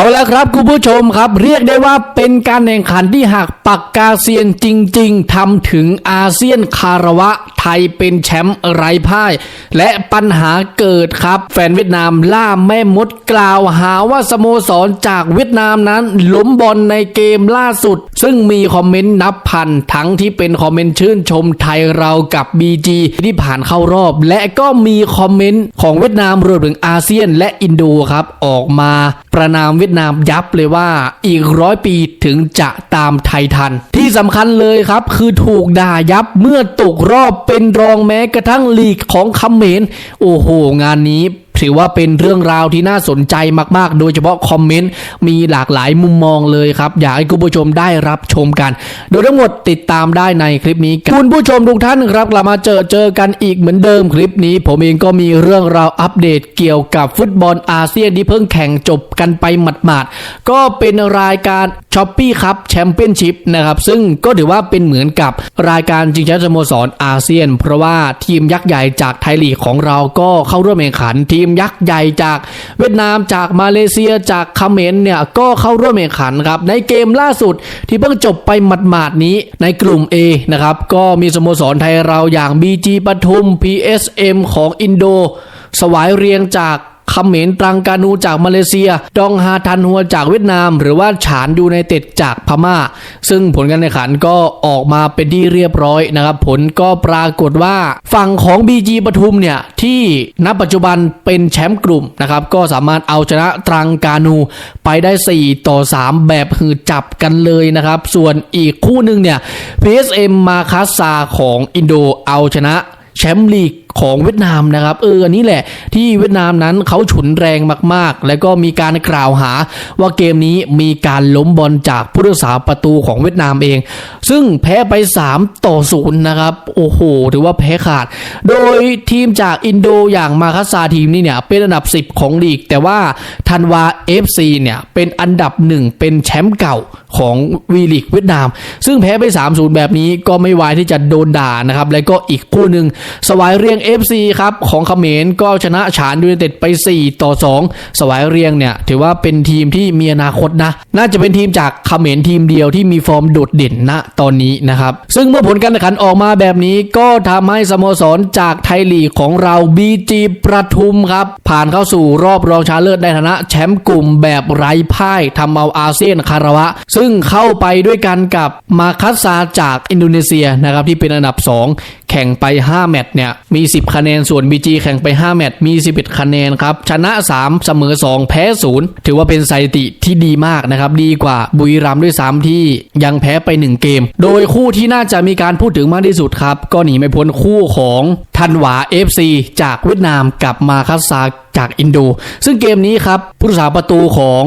เอาแล้วครับคุณผู้ชมครับ เรียกได้ว่าเป็นการแข่งขันที่หากปากกาเซียนจริง ๆทำถึงอาเซียนคารวะไทยเป็นแชมป์ไร้พ่าย และปัญหาเกิดครับ แฟนเวียดนามล่าแม่มดกล่าวหาว่าสโมสรจากเวียดนามนั้นล้มบอลในเกมล่าสุด ซึ่งมีคอมเมนต์นับพัน ทั้งที่เป็นคอมเมนต์ชื่นชมไทยเรากับ BG ที่ผ่านเข้ารอบ และก็มีคอมเมนต์ของเวียดนามรวมถึงอาเซียนและอินโดครับออกมาประนามเวียดนามยับเลยว่าอีกร้อยปีถึงจะตามไทยทัน ที่สำคัญเลยครับคือถูกด่ายับเมื่อตกรอบเป็นรองแม้กระทั่งลีกของคำเขมนโอ้โห งานนี้ ถือว่าเป็นเรื่องราวที่น่าสนใจมาก ๆ โดยเฉพาะคอมเมนต์มีหลากหลายมุมมองเลยครับ อยากให้คุณผู้ชมได้รับชมกัน โดยทั้งหมดติดตามได้ในคลิปนี้คุณผู้ชมทุกท่านครับกลับมาเจอเจอกันอีกเหมือนเดิมคลิปนี้ ผมเองก็มีเรื่องราวอัปเดตเกี่ยวกับฟุตบอลอาเซียนที่เพิ่งแข่งจบกันไปหมาดๆก็เป็นรายการช้อปปี้ครับแชมเปี้ยนชิพนะครับซึ่งก็ถือว่าเป็นเหมือนกับรายการชิงแชมป์สโมสรอาเซียน เพราะว่าทีมยักษ์ใหญ่จากไทยลีกของเราก็เข้าร่วมแข่งขันทีมยักษ์ใหญ่จากเวียดนามจากมาเลเซียจากเขมรเนี่ยก็เข้าร่วมแข่งขันครับในเกมล่าสุดที่เพิ่งจบไปหมาดๆนี้ในกลุ่ม A นะครับก็มีสโมสรไทยเราอย่าง BG ปทุม PSM ของอินโด สวายเรียงจาก เขมรตรังกานูจากมาเลเซีย ดองฮาทันฮัวจากเวียดนาม หรือว่าฉานยูไนเต็ดจากพม่า ซึ่งผลการแข่งขันก็ออกมาเป็นที่เรียบร้อยนะครับ ผลก็ปรากฏว่าฝั่งของ BG ปทุมเนี่ย ที่ณปัจจุบันเป็นแชมป์กลุ่มนะครับ ก็สามารถเอาชนะตรังกานูไปได้ 4 ต่อ 3 แบบหือจับกันเลยนะครับ ส่วนอีกคู่หนึ่งเนี่ย PSM มาคาซาของอินโดเอาชนะแชมป์ลีก ของเวียดนามนะครับเอออันนี้แหละที่เวียดนามนั้นเขาฉุนแรงมากๆ แล้วก็มีการกล่าวหาว่าเกมนี้มีการล้มบอลจากผู้รักษาประตูของเวียดนามเอง ซึ่งแพ้ไป 3 ต่อ0นะครับโอ้โหถือว่าแพ้ขาด โดยทีมจากอินโดอย่างมาคัสซาทีมนี่เนี่ยเป็นอันดับ 10 ของลีก แต่ว่าทันวา FC เนี่ยเป็นอันดับหนึ่งเป็นแชมป์เก่าของวีลีกเวียดนาม ซึ่งแพ้ไป 3-0 แบบนี้ก็ไม่วายที่จะโดนด่านะครับแล้วก็อีกคู่หนึ่งสวายเรียง FC ครับของเขมรก็ชนะฉานยูไนเต็ดไป 4 ต่อ 2 สวายเรียงเนี่ย ถือว่าเป็นทีมที่มีอนาคตนะ น่าจะเป็นทีมจากเขมรทีมเดียวที่มีฟอร์มโดดเด่นณตอนนี้นะครับ ซึ่งเมื่อผลการแข่งขันออกมาแบบนี้ก็ทำให้สโมสรจากไทยลีกของเรา BG ประทุมครับ ผ่านเข้าสู่รอบรองชนะเลิศในฐานะแชมป์กลุ่มแบบไร้พ่ายทำเอาอาเซียนคารวะ ซึ่งเข้าไปด้วยกันกับมาคัสซาจากอินโดนีเซียนะครับที่เป็นอันดับ 2 แข่งไป 5 แมตช์เนี่ยมี 10 คะแนนส่วน BG แข่งไป 5 แมตช์มี 11 คะแนนครับ ชนะ 3 เสมอ 2 แพ้ 0 ถือว่าเป็นสถิติที่ดีมากนะครับ ดีกว่าบุรีรัมย์ด้วยซ้ำที่ยังแพ้ไป 1 เกม โดยคู่ที่น่าจะมีการพูดถึงมากที่สุดครับ ก็หนีไม่พ้นคู่ของทันหวา FC จากเวียดนามกับมาคัสซาจากอินโด ซึ่งเกมนี้ครับผู้รักษาประตูของ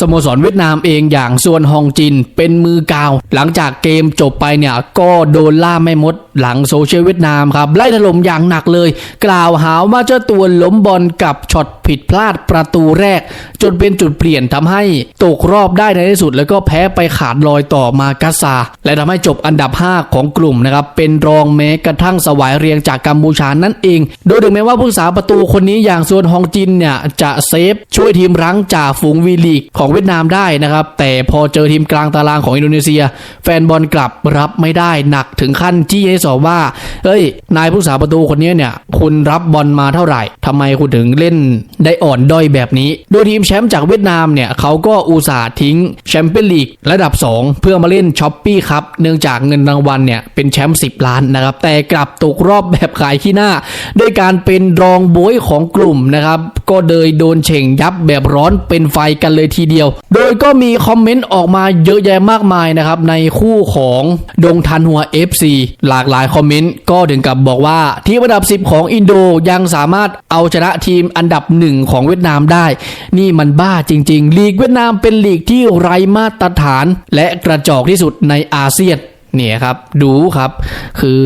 สโมสรเวียดนามเองอย่างส่วนฮองจินเป็นมือกาว หลังจากเกมจบไปเนี่ยก็โดนล่าไม่มดหลังโซเชียลเวียดนามครับไล่ถล่มอย่างหนักเลย กล่าวหาว่าเจ้าตัวล้มบอลกับช็อตผิดพลาดประตูแรก จนเป็นจุดเปลี่ยนทำให้ตกรอบได้ในที่สุด แล้วก็แพ้ไปขาดลอยต่อมากาซา และทำให้จบอันดับ 5 ของกลุ่มนะครับเป็นรองแม้กระทั่งสวายเรียงจากกัมพูชานั่นเอง โดยถึงแม้ว่าผู้รักษาประตูคนนี้อย่างส่วนฮองจินเนี่ยจะเซฟช่วยทีมรั้งจากฝูงวีลีกของเวียดนามได้นะครับแต่พอเจอทีมกลางตารางของอินโดนีเซีย แฟนบอลกลับรับไม่ได้หนักถึงขั้นจี้ให้สอบว่าเอ้ย นายผู้รักษาประตูคนนี้เนี่ย คุณรับบอลมาเท่าไหร่ทำไมคุณถึงเล่นได้อ่อนด้อยแบบนี้ โดยทีมแชมป์จากเวียดนามเนี่ยเขาก็อุตส่าห์ทิ้งแชมเปี้ยนลีกระดับ 2 เพื่อมาเล่นช้อปปี้ครับเนื่องจากเงินรางวัลเนี่ยเป็นแชมป์10 ล้านนะครับ แต่กลับตกรอบแบบขายขี้หน้า ด้วยการเป็นรองโบยของกลุ่มนะครับ ก็เลยโดนเฉ่งยับแบบร้อนเป็นไฟกันเลยทีเดียว โดยก็มีคอมเมนต์ออกมาเยอะแยะมากมายนะครับในคู่ของดงทันหัว FC หลากหลายคอมเมนต์ก็ถึงกับบอกว่าทีมอันดับ 10 ของอินโดยังสามารถเอาชนะทีมอันดับหนึ่งของเวียดนามได้ นี่มันบ้าจริง ๆ ลีกเวียดนามเป็นลีกที่ไร้มาตรฐาน และกระจอกที่สุดในอาเซียนเนี่ยครับ ดูครับ คือ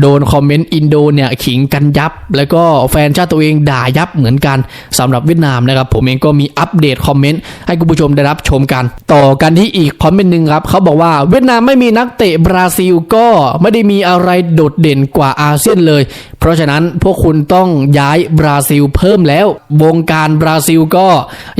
โดนคอมเมนต์อินโดเนี่ยขิงกันยับ แล้วก็แฟนชาติตัวเองด่ายับเหมือนกันสำหรับเวียดนามนะครับผมเองก็มีอัปเดตคอมเมนต์ให้คุณผู้ชมได้รับชมกัน ต่อกันที่อีกคอมเมนต์หนึ่งครับเขาบอกว่าเวียดนามไม่มีนักเตะบราซิลก็ไม่ได้มีอะไรโดดเด่นกว่าอาเซียนเลย เพราะฉะนั้นพวกคุณต้องย้ายบราซิลเพิ่มแล้ว วงการบราซิลก็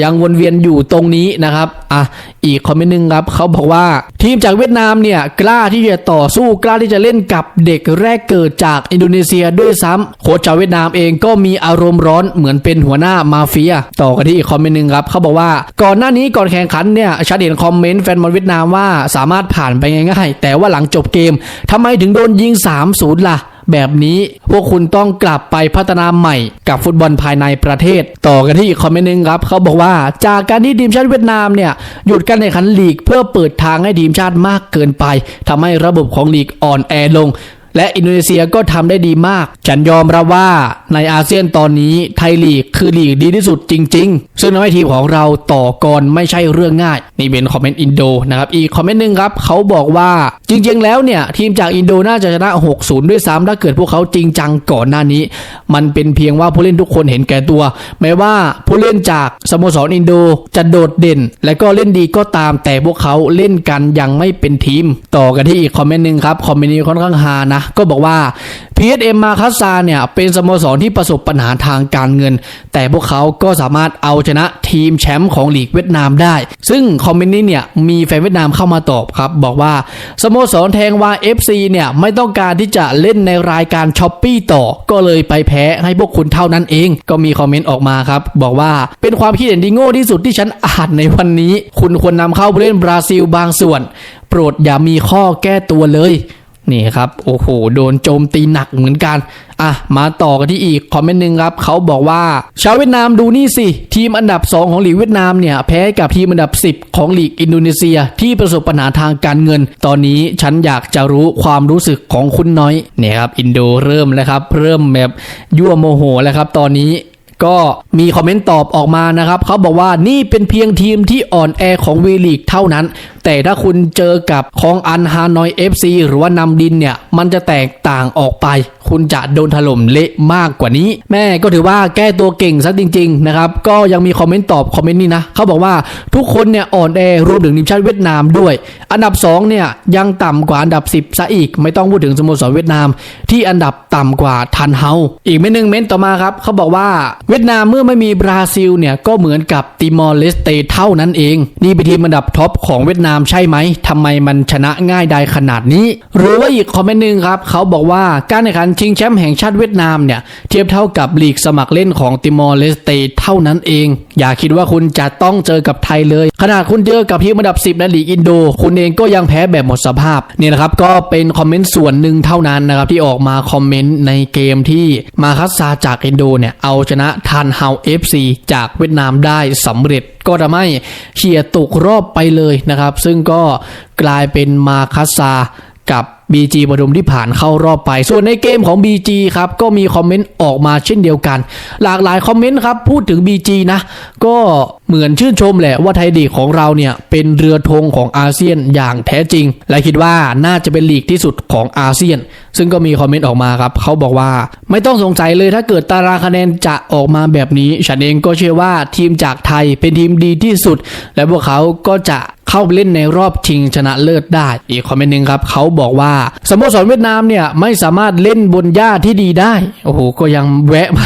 ยังวนเวียนอยู่ตรงนี้นะครับอะอีกคอมเมนต์หนึ่งครับเขาบอกว่าทีมจากเวียดนามเนี่ยกล้าที่จะต่อสู้กล้าที่จะเล่นกับเด็กแรกเกิดจากอินโดนีเซียด้วยซ้ำโค้ชชาวเวียดนามเองก็มีอารมณ์ร้อนเหมือนเป็นหัวหน้ามาเฟีย ต่อกันที่อีกคอมเมนต์หนึ่งครับเขาบอกว่าก่อนหน้านี้ก่อนแข่งขันเนี่ยชัดเห็นคอมเมนต์แฟนบอลเวียดนามว่าสามารถผ่านไปง่ายๆ แต่ว่าหลังจบเกมทำไมถึงโดนยิง 3-0 ล่ะแบบนี้พวกคุณต้องกลับไปพัฒนาใหม่กับฟุตบอลภายในประเทศ ต่อกันที่คอมเมนต์หนึงครับเขาบอกว่าจากการที่ทีมชาติเวียดนามเนี่ยหยุดการแข่งขันลีกเพื่อเปิดทางให้ทีมชาติมากเกินไปทำให้ระบบของลีกอ่อนแอลง และอินโดนีเซียก็ทำได้ดีมาก ฉันยอมรับว่าในอาเซียนตอนนี้ไทยลีกคือลีกดีที่สุดจริง ๆ ซึ่งทำให้ทีมของเราต่อกรไม่ใช่เรื่องง่าย นี่เป็นคอมเมนต์อินโดนะครับอีกคอมเมนต์หนึ่งครับเขาบอกว่าจริง ๆ แล้วเนี่ยทีมจากอินโดน่าจะชนะ 6-0 ด้วยซ้ำถ้าเกิดพวกเขาจริงจังก่อนหน้านี้ มันเป็นเพียงว่าผู้เล่นทุกคนเห็นแก่ตัว แม้ว่าผู้เล่นจากสโมสรอินโดจะโดดเด่น และก็เล่นดีก็ตามแต่พวกเขาเล่นกันยังไม่เป็นทีม ต่อกันที่อีกคอมเมนต์หนึ่งครับคอมเมนต์นี้ค่อนข้างฮานะก็บอกว่า PSM มาคัสซาเนี่ยเป็นสโมสรที่ประสบปัญหาทางการเงิน แต่พวกเขาก็สามารถเอาชนะทีมแชมป์ของลีกเวียดนามได้ ซึ่งคอมเมนต์นี้เนี่ยมีแฟนเวียดนามเข้ามาตอบครับบอกว่าสโมสรแทงวา FC เนี่ยไม่ต้องการที่จะเล่นในรายการช้อปปี้ต่อ ก็เลยไปแพ้ให้พวกคุณเท่านั้นเอง ก็มีคอมเมนต์ออกมาครับบอกว่าเป็นความคิดเห็นที่โง่ที่สุดที่ฉันอ่านในวันนี้ คุณควรนำเข้าผู้เล่นบราซิลบางส่วน โปรดอย่ามีข้อแก้ตัวเลย นี่ครับโอ้โหโดนโจมตีหนักเหมือนกันอะมาต่อกันที่อีกคอมเมนต์หนึ่งครับเขาบอกว่า ชาวเวียดนามดูนี่สิ ทีมอันดับ 2 ของลีกเวียดนามเนี่ยแพ้กับทีมอันดับ 10 ของลีกอินโดนีเซีย ที่ประสบปัญหาทางการเงิน ตอนนี้ฉันอยากจะรู้ความรู้สึกของคุณน้อยเนี่ยครับอินโดเริ่มแล้วครับเริ่มแบบยั่วโมโหแล้วครับตอนนี้ก็มีคอมเมนต์ตอบออกมานะครับ เขาบอกว่านี่เป็นเพียงทีมที่อ่อนแอของวีลีกเท่านั้น แต่ถ้าคุณเจอกับคองอันฮานอย FC หรือว่านำดินเนี่ย มันจะแตกต่างออกไป คุณจะโดนถล่มเละมากกว่านี้ แม่ก็ถือว่าแก้ตัวเก่งซะจริงๆนะครับ ก็ยังมีคอมเมนต์ตอบคอมเมนต์นี้นะเขาบอกว่าทุกคนเนี่ยอ่อนแอรวมถึงทีมชาติเวียดนามด้วย อันดับ2เนี่ยยังต่ำกว่าอันดับ 10ซะอีก ไม่ต้องพูดถึงสโมสรเวียดนาม ที่อันดับต่ำกว่าทันเฮาอีกไม่หนึ่งเม้นต์ต่อมาครับเขาบอกว่าเวียดนามเมื่อไม่มีบราซิลเนี่ยก็เหมือนกับติมอร์เลสเตเท่านั้นเองนี่เป็นทีมอันดับท็อปของเวียดนามใช่ไหมทำไมมันชนะง่ายได้ขนาดนี้ หรือว่าอีกคอมเมนต์หนึ่งครับ เขาบอกว่าการแข่งขันชิงแชมป์แห่งชาติเวียดนามเนี่ย เทียบเท่ากับลีกสมัครเล่นของติมอร์เลสเตเท่านั้นเอง อย่าคิดว่าคุณจะต้องเจอกับไทยเลย ขนาดคุณเจอกับทีมอันดับ 10ในลีกอินโด คุณเองก็ยังแพ้แบบหมดสภาพเนี่ยนะครับก็เป็นคอมเมนต์ส่วนหนึ่งเท่านั้นนะครับที่ออกมาคอมเมนต์ในเกมที่มาคัสซาจากอินโดเนี่ยเอาชนะทันเฮา FC จากเวียดนามได้สำเร็จก็ทำให้เขี่ยตกรอบไปเลยนะครับซึ่งก็กลายเป็นมาคัสซากับ BG ปทุมที่ผ่านเข้ารอบไป ส่วนในเกมของ BG ครับก็มีคอมเมนต์ออกมาเช่นเดียวกัน หลากหลายคอมเมนต์ครับพูดถึง BG นะ ก็ เหมือนชื่นชมแหละว่าไทยลีกของเราเนี่ยเป็นเรือธงของอาเซียนอย่างแท้จริง และคิดว่าน่าจะเป็นลีกที่สุดของอาเซียน ซึ่งก็มีคอมเมนต์ออกมาครับเขาบอกว่าไม่ต้องสงสัยเลยถ้าเกิดตารางคะแนนจะออกมาแบบนี้ ฉันเองก็เชื่อว่าทีมจากไทยเป็นทีมดีที่สุด และพวกเขาก็จะเข้าไปเล่นในรอบชิงชนะเลิศได้ อีกคอมเมนต์หนึ่งครับเขาบอกว่าสโมสรเวียดนามเนี่ยไม่สามารถเล่นบนหญ้าที่ดีได้ โอ้โหก็ยังแวะมา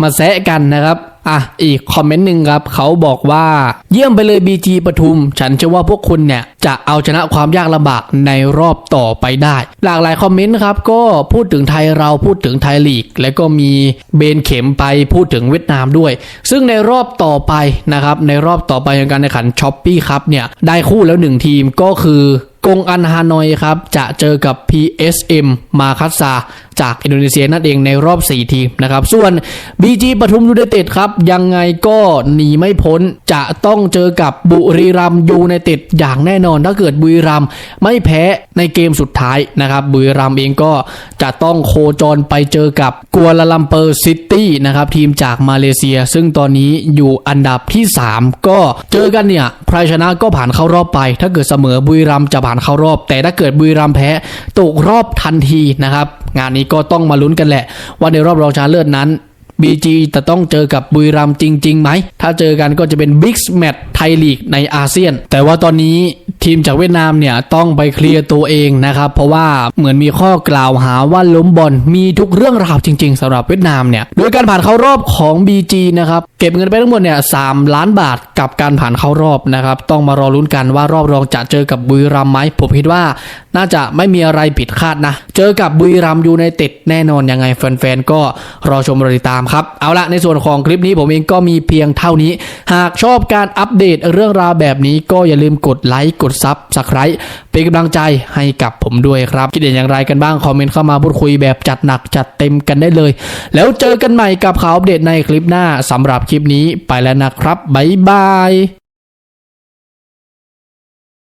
มาแซะกันนะครับ อะอีกคอมเมนต์หนึ่งครับเขาบอกว่าเยี่ยมไปเลย BG ปทุม ฉันเชื่อว่าพวกคุณเนี่ยจะเอาชนะความยากลำบากในรอบต่อไปได้ หลากหลายคอมเมนต์ครับก็พูดถึงไทยเราพูดถึงไทยลีก และก็มีเบนเข็มไปพูดถึงเวียดนามด้วย ซึ่งในรอบต่อไปนะครับในรอบต่อไปของการแข่งขันช้อปปี้ครับเนี่ยได้คู่แล้วหนึ่งทีมก็คือ กงอันฮานอยครับจะเจอกับ PSM มาคัสซาจากอินโดนีเซียนั่นเองในรอบ 4 ทีมนะครับ ส่วน BG ปทุมยูไนเต็ดครับ ยังไงก็หนีไม่พ้นจะต้องเจอกับบุรีรัมยูไนเต็ดอย่างแน่นอน ถ้าเกิดบุรีรัมไม่แพ้ในเกมสุดท้ายนะครับบุรีรัมเองก็จะต้องโคจรไปเจอกับกัวลาลัมเปอร์ซิตี้นะครับทีมจากมาเลเซีย ซึ่งตอนนี้อยู่อันดับที่ 3 ก็เจอกันเนี่ยใครชนะก็ผ่านเข้ารอบไป ถ้าเกิดเสมอบุรีรัมจะผ่านานเข้ารอบ แต่ถ้าเกิดบุรีรัมย์แพ้ตกรอบทันทีนะครับ งานนี้ก็ต้องมาลุ้นกันแหละ ว่าในรอบรองชนะเลิศนั้น BG จจะต้องเจอกับบุรีรัมย์จริงๆไหม ถ้าเจอกันก็จะเป็นบิ๊กแมตช์ไทยลีกในอาเซียน แต่ว่าตอนนี้ทีมจากเวียดนามเนี่ยต้องไปเคลียร์ตัวเองนะครับ เพราะว่าเหมือนมีข้อกล่าวหาว่าล้มบอลมีทุกเรื่องราวจริง ๆสำหรับเวียดนามเนี่ย โดยการผ่านเข้ารอบของ BG นะครับ เก็บเงินไปทั้งหมดเนี่ยสล้านบาทกับการผ่านเข้ารอบนะครับ ต้องมารอลุ้นกันว่ารอบรองจะเจอกับบุรีรัมย์ไหมผมคิดว่าน่าจะไม่มีอะไรผิดคาดนะ เจอกับบุรีรัมย์ยูไนเต็ดแน่นอนยังไงแฟนๆก็รอชมรอติดตามครับ เอาละในส่วนของคลิปนี้ผมเองก็มีเพียงเท่านี้ หากชอบการอัปเดตเรื่องราวแบบนี้ก็อย่าลืมกดไลค์กดซับสไคร b ์เป็นกำลังใจให้กับผมด้วยครับ คิดเห็นอย่างไรกันบ้างคอมเมนต์เข้ามาพูดคุยแบบจัดหนักจัดเต็มกันได้เลย แล้วเจอกันใหม่กับข่าวอัปเดตในคลิปหน้าสำหรับคลิปนี้ไปแล้วนะครับ บ๊ายบาย